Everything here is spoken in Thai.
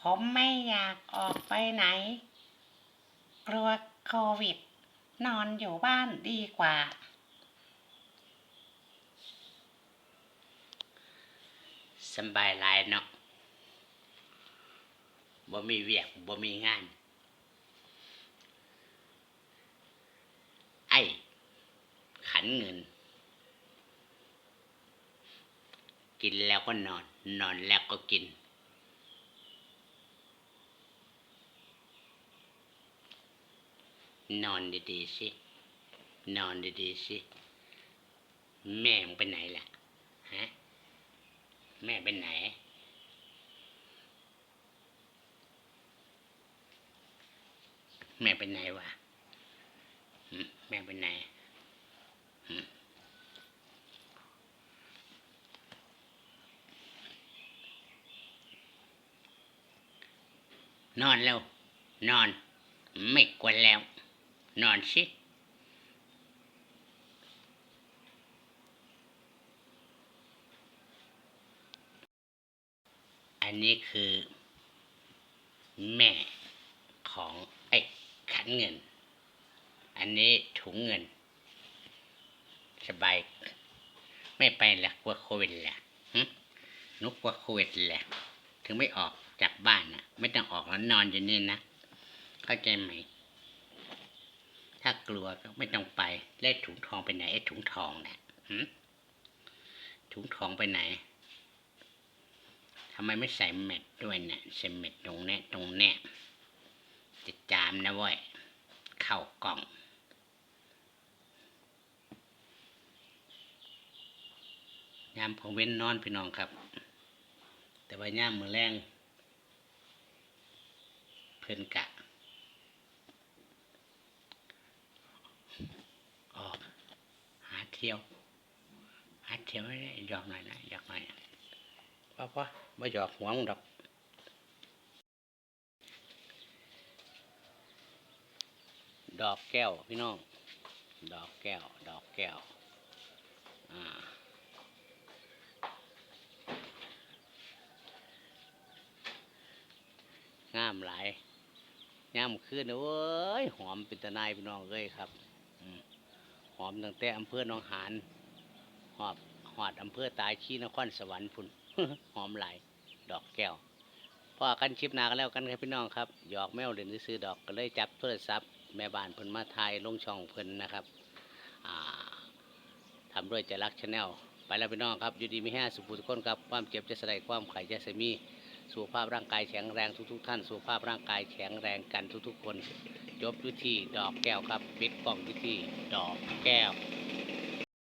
ผมไม่อยากออกไปไหน กลัวโควิด นอนอยู่บ้านดีกว่า สบายหลายเนาะบ่มีเวียกบ่มีงาน ไอ้ขันเงิน กินแล้วก็นอน นอนแล้วก็กิน นอนดีๆสินอนดีๆสิแม่มึงไปไหนล่ะฮะแม่ไปไหน แม่ไปไหนวะแม่ไปไหนนอนแล้ว นอน ไม่กวนแล้ว นอนสิอันนี้คือ แม่ของไอ้ขันเงิน อันนี้ถุงเงิน สบาย ไม่ไปละกลัวโควิดแหละนุกกลัวโควิดแหละ ถึงไม่ออกจากบ้านนะไม่ต้องออกแล้วนอนอยู่นี่นะ เข้าใจไหม ถ้ากลัวก็ไม่ต้องไปเล่ถุงทองไปไหนไอ้ถุงทองนะหึถุงทองไปไหนทำไมไม่ใส่เม็ดด้วยเนี่ยใส่เม็ดตรงเนี้ยตรงเนี้ยจะจามนะเว้ยเข้ากล่องยามของเว้นนอนพี่น้องครับ แต่ว่าย่ามมือแรงเพิ่นกะ ออกหาเที่ยว หาเที่ยวไม่ได้หยอกหน่อยนะหยอกหน่อยนะพ่อพ่อไม่หยอกหัวมึงดอกดอกแก้วพี่น้อง ดอกแก้ว ดอกแก้ว อ่า งามหลายงามขึ้นเอ้ย หอมเป็นตะนายพี่น้องเลยครับ อมหอมตั้งแต่อำเภอหนองหานหอบหอดอำเภอตายชีนครสวรรค์พุ่นหอมหลายดอกแก้วพ่อกันคลิปนากันแล้วกันครับพี่น้องครับหยอกแมวเล่นซื้อดอกก็เลยจับโทรศัพท์แม่บ้านเพิ่นมาถ่ายลงช่องเพิ่นนะครับอ่าทำด้วยใจรักชาแนลไปแล้วพี่น้องครับอยู่ดีมีแห้สุขทุกคนครับความเจ็บจะสลายความไข่จะสมีสุขภาพร่างกายแข็งแรงทุก ๆ ท่านสุขภาพร่างกายแข็งแรงกันทุก ๆ คน จบอยู่ที่ดอกแก้วครับ ปิดกล่องอยู่ที่ดอกแก้ว